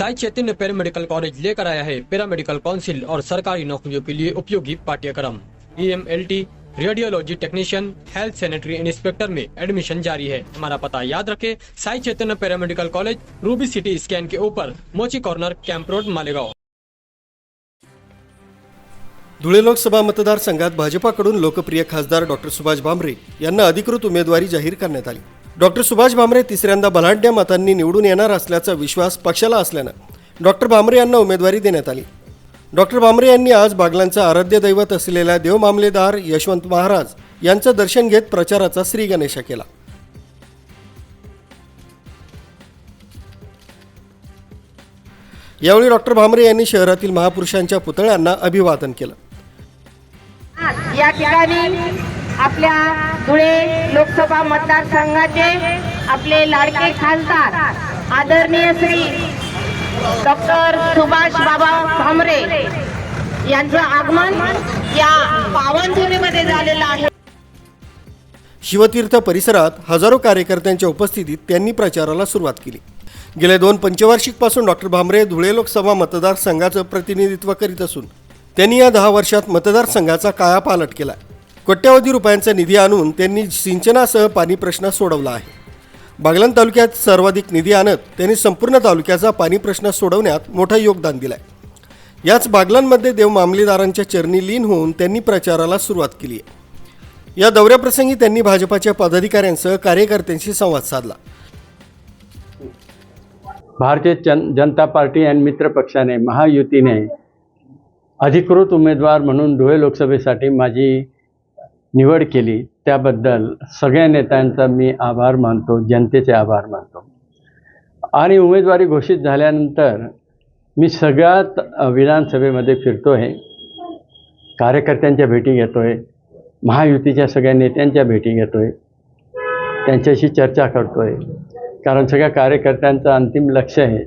Sai Chaitanya paramedical college लेकर आया है। पैरामेडिकल काउंसिल और सरकारी नौकरियों के लिए उपयोगी पाठ्यक्रम। E radiology technician health sanitary inspector में एडमिशन जारी है। हमारा पता याद रखें, Sai Chaitanya paramedical college ruby city scan के ऊपर Mochi corner, camp road, Malegaon. Dhule Lok Sabha मतदारसंघात भाजपाकडून लोकप्रिय खासदार डॉक्टर सुभाष भामरे यांना अधिकृत उमेदवारी जाहीर करण्यात आली. डॉक्टर सुभाष भामरे तिसऱ्यांदा बलाढ्य मतांनी निवडून येणार असल्याचा विश्वास पक्षाला असल्यानं डॉक्टर भामरे यांना उमेदवारी देण्यात आली. डॉक्टर भामरे यांनी आज बागलांचं आराध्य दैवत असलेल्या देवमामलेदार यशवंत महाराज यांचं दर्शन घेत प्रचाराचा श्री गणेशा केला. यावेळी डॉक्टर भामरे यांनी शहरातील महापुरुषांच्या पुतळ्यांना अभिवादन केलं. या ठिकाणी आपल्या धुळे लोकसभा मतदारसंघाचे आपले लाडके खासदार आदरणीय श्री डॉक्टर सुभाष बाबा भामरे यांचं आगमन या पावनभूमीमध्ये झालेलं आहे. शिवतीर्थ परिसरात हजारो कार्यकर्त्यांच्या उपस्थितीत त्यांनी प्रचाराला सुरुवात केली. गेल्या दोन पंचवार्षिकपासून डॉक्टर भामरे धुळे लोकसभा मतदारसंघाचं प्रतिनिधित्व करीत असून त्यांनी या दहा वर्षात मतदारसंघाचा कायापालट केला कोट्यावधी रुपयांचा निधी आणून त्यांनी सिंचनासह पाणी प्रश्न सोडवला आहे. बागलाण तालुक्यात सर्वाधिक निधी आणत त्यांनी संपूर्ण तालुक्याचा पाणी प्रश्न सोडवण्यात मोठं योगदान दिलं आहे याच बागलांमध्ये देव मामलेदारांच्या चरणी लीन होऊन त्यांनी प्रचाराला सुरुवात केली आहे. या दौऱ्याप्रसंगी त्यांनी भाजपाच्या पदाधिकाऱ्यांसह कार्यकर्त्यांशी संवाद साधला. भारतीय जन जनता पार्टी आणि मित्र पक्षाने महायुतीने अधिकृत उमेदवार म्हणून धुळे लोकसभेसाठी माझी निवड केली त्याबद्दल सगळ्या नेत्यांचा मी आभार मानतो जनतेचे आभार मानतो. आणि उमेदवारी घोषित झाल्यानंतर मी सगळ्यात विधानसभेमध्ये फिरतो आहे कार्यकर्त्यांच्या भेटी घेतो आहे महायुतीच्या सगळ्या नेत्यांच्या भेटी घेतो आहे त्यांच्याशी चर्चा करतो आहे कारण सगळ्या कार्यकर्त्यांचं अंतिम लक्ष आहे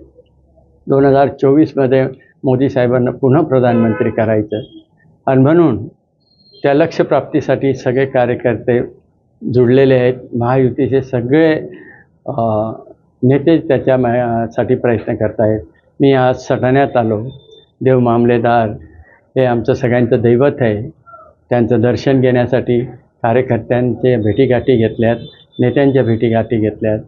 दोन हजार चोवीसमध्ये मोदी साहेबांना पुन्हा प्रधानमंत्री करायचं आणि म्हणून त्या लक्ष्यप्राप्तीसाठी सगळे कार्यकर्ते जुडलेले आहेत. महायुतीचे सगळे नेते त्याच्या मा- साठी प्रयत्न करत आहेत मी आज सटाण्यात आलो. देव मामलेदार हे आमचं सगळ्यांचं दैवत आहे. त्यांचं दर्शन घेण्यासाठी कार्यकर्त्यांचे भेटीगाठी घेतल्यात नेत्यांच्या भेटीगाठी घेतल्यात.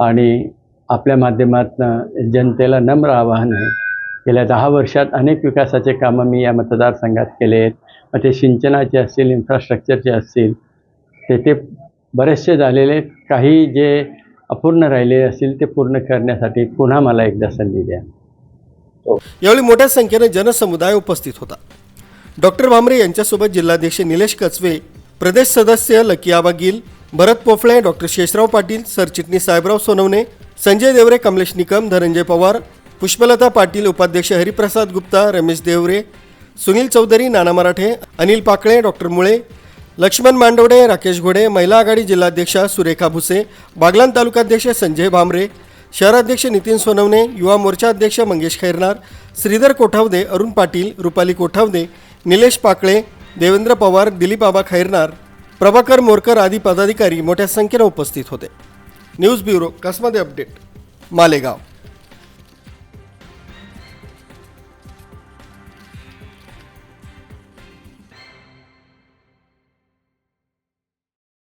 आणि आपल्या माध्यमातून जनतेला नम्र आवाहन आहे. गेल्या दहा वर्षात अनेक विकासाचे कामं मी या मतदारसंघात केले आहेत. मग ते सिंचनाचे असतील इन्फ्रास्ट्रक्चरचे असतील तेथे बरेचसे झालेले काही जे अपूर्ण राहिलेले असतील ते पूर्ण करण्यासाठी पुन्हा मला एकदा संधी द्या. यावेळी मोठ्या संख्येने जनसमुदाय उपस्थित होता. डॉक्टर भामरे यांच्यासोबत जिल्हाध्यक्ष निलेश कचवे प्रदेश सदस्य लकियाबा गिल भरत पोफळे डॉक्टर शेषराव पाटील सरचिटणीस साहेबराव सोनवणे संजय देवरे कमलेश निकम धनंजय पवार पुष्पलता पाटील उपाध्यक्ष हरिप्रसाद गुप्ता रमेश देवरे सुनील चौधरी नाना मराठे अनिल पाकळे डॉक्टर मुळे लक्ष्मण मांडवडे राकेश घोडे महिला आघाडी जिल्हाध्यक्षा सुरेखा भुसे बागलान तालुकाध्यक्ष संजय भामरे शहराध्यक्ष नितीन सोनवणे युवा मोर्चा अध्यक्ष मंगेश खैरनार श्रीधर कोठावदे अरुण पाटील रुपाली कोठावदे निलेश पाकळे देवेंद्र पवार दिलीप आबा खैरनार प्रभाकर मोरकर आदी पदाधिकारी मोठ्या संख्येनं उपस्थित होते. न्यूज ब्युरो कसमध्ये अपडेट? मालेगाव.